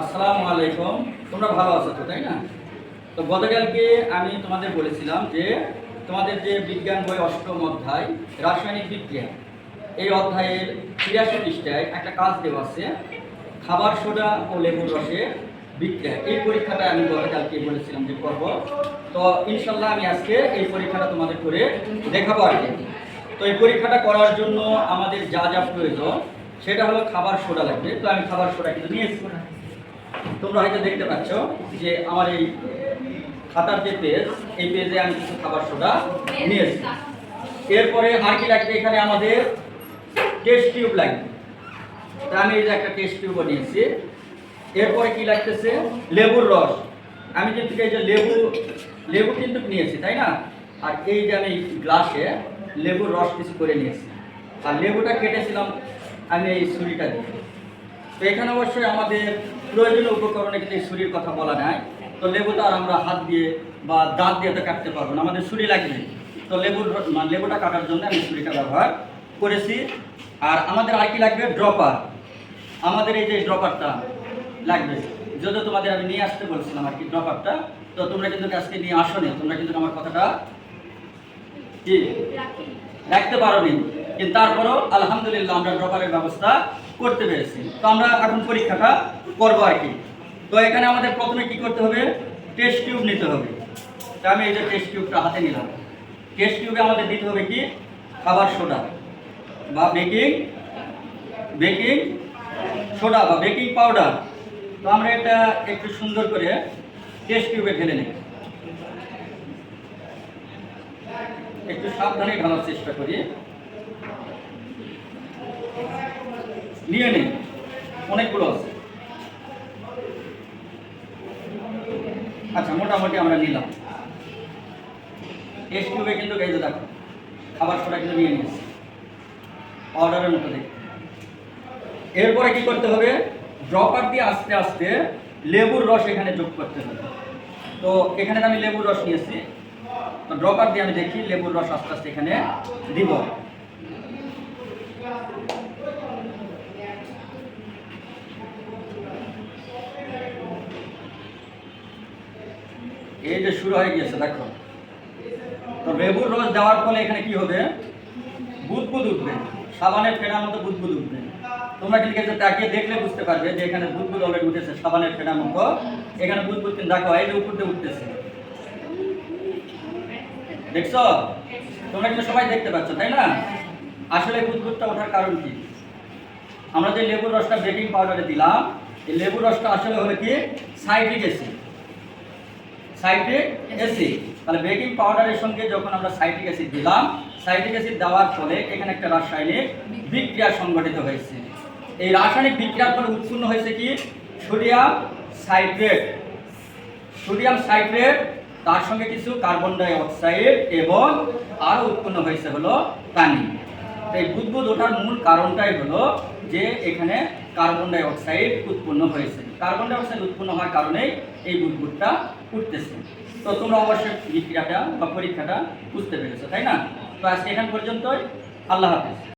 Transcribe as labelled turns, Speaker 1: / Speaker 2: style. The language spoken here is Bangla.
Speaker 1: আসসালামু আলাইকুম। তোমরা ভালো আছো তো, তাই না? তো গতকালকে আমি তোমাদের বলেছিলাম যে তোমাদের যে বিজ্ঞান বই অষ্টম অধ্যায়, রাসায়নিক এই অধ্যায়ের একটা কাজ দেওয়া আছে, খাবার সোডা ও লেবুর রসে বিক্রিয়া। এই পরীক্ষাটা আমি গতকালকে বলেছিলাম যে করব। তো ইনশাল্লাহ আমি আজকে এই পরীক্ষাটা তোমাদের করে দেখাবো আর কি। তো এই পরীক্ষাটা করার জন্য আমাদের যা যা প্রয়োজন, সেটা হলো খাবার সোডা লাগবে। তো আমি খাবার সোডা কিন্তু নিয়ে এসেছি। তোমরা হয়তো দেখতে পাচ্ছ যে আমার এই খাতার যে পেজ, এই পেজে আমি কিছু খাবার সোডা নিয়েছি এরপরে আর কি লাগবে এখানে আমাদের টেস্ট টিউব লাগবে তা আমি এই যে একটা টেস্ট টিউবও নিয়েছি। এরপরে কি লাগতেছে? লেবুর রস। আমি কিন্তু এই যে লেবু লেবু কিন্তু নিয়েছি, তাই না? আর এই যে আমি গ্লাসে লেবুর রস কিছু করে নিয়েছি। আর লেবুটা কেটেছিলাম, আমি এই ছুরিটা দিয়ে। তো এখানে অবশ্যই আমাদের প্রয়োজনীয় উপকরণে কিন্তু এই ছুরির কথা বলা নাই। তো লেবুটা আর আমরা হাত দিয়ে বা দাঁত দিয়ে তো কাটতে পারব না, আমাদের ছুরি লাগবে। তো লেবুর মানে লেবুটা কাটার জন্য আমি ছুরিটা ব্যবহার করেছি। আর আমাদের আর কি লাগবে? ড্রপার। আমাদের এই যে ড্রপারটা লাগবে যদি তোমাদের আমি নিয়ে আসতে বলছিলাম আর কি ড্রপারটা, তো তোমরা কিন্তু আজকে নিয়ে আসো তোমরা কিন্তু আমার কথাটা কি? রাখতে পারোনি। কিন্তু তারপরও আলহামদুলিল্লাহ আমরা ড্রপারের ব্যবস্থা করতে পেরেছি। তো আমরা এখন পরীক্ষাটা করব আর কি। তো এখানে আমাদের প্রথমে কি করতে হবে? টেস্ট টিউব নিতে হবে। তো আমি এই যে টেস্ট টিউবটা হাতে নিলাম। টেস্ট টিউবে আমাদের দিতে হবে কি? খাবার সোডা বা বেকিং বেকিং সোডা বা বেকিং পাউডার তো আমরা এটা একটু সুন্দর করে টেস্ট টিউবে ঢেলে নেব একটু সাবধানে ঢালার চেষ্টা করি। নিয়ে নিই অনেকগুলো আছে। আচ্ছা মোটামুটি আমরা নিলাম। টেস্ট টিউবে কিন্তু যে দেখো, খাবার সোডা কিন্তু নিয়ে নিয়েছি। অর্ডারের মতো দেখতে। এরপরে কি করতে হবে? ড্রপার দিয়ে আস্তে আস্তে লেবুর রস এখানে যোগ করতে হবে। তো এখানে আমি লেবুর রস নিয়েছি। তো ড্রপার দিয়ে আমি দেখি, লেবুর রস আস্তে আস্তে এখানে দিব। এই যে শুরু হয়ে গিয়েছে, দেখো। তো লেবুর রস দেওয়ার ফলে এখানে কি হবে? বুদবুদ উঠবে। সাবানের ফেনার মতো বুদবুদ উঠবে। তোমরা কিন্তু এসে তাকিয়ে দেখলে বুঝতে পারবে যে এখানে বুদবুদ অলরেডি উঠেছে, সাবানের ফেনার মতো। এখানে বুদবুদ কিন্তু দেখো, এই যে উপর দিয়ে উঠতেছে। দেখছ? তোমরা কিন্তু সবাই দেখতে পাচ্ছ, তাই না? আসলে বুদবুদটা ওঠার কারণ কি? আমরা যে লেবুর রসটা বেকিং পাউডারে দিলাম, এই লেবুর রসটা আসলে হলো কি? সাইট্রিক অ্যাসিড সাইট্রিক অ্যাসিড তাহলে বেকিং পাউডারের সঙ্গে যখন আমরা সাইট্রিক অ্যাসিড দিলাম সাইট্রিক অ্যাসিড দেওয়ার ফলে এখানে একটা রাসায়নিক বিক্রিয়া সংঘটিত হয়েছে। এই রাসায়নিক বিক্রিয়ার ফলে উৎপন্ন হয়েছে কি? সোডিয়াম সাইট্রেট সোডিয়াম সাইট্রেট তার সঙ্গে কিছু কার্বন ডাই অক্সাইড এবং আরও উৎপন্ন হয়েছে হলো পানি তো এই বুদবুদ ওঠার মূল কারণটাই হলো যে এখানে কার্বন ডাই অক্সাইড উৎপন্ন হয়েছে। কার্বন ডাই অক্সাইড উৎপন্ন হওয়ার কারণেই এই বুদবুদটা উঠতেছে। তো তোমরা অবশ্যই বিক্রিয়াটা বা পরীক্ষাটা বুঝতে পেরেছ, তাই না? তো আজকে এখান পর্যন্তই। আল্লাহ হাফিজ।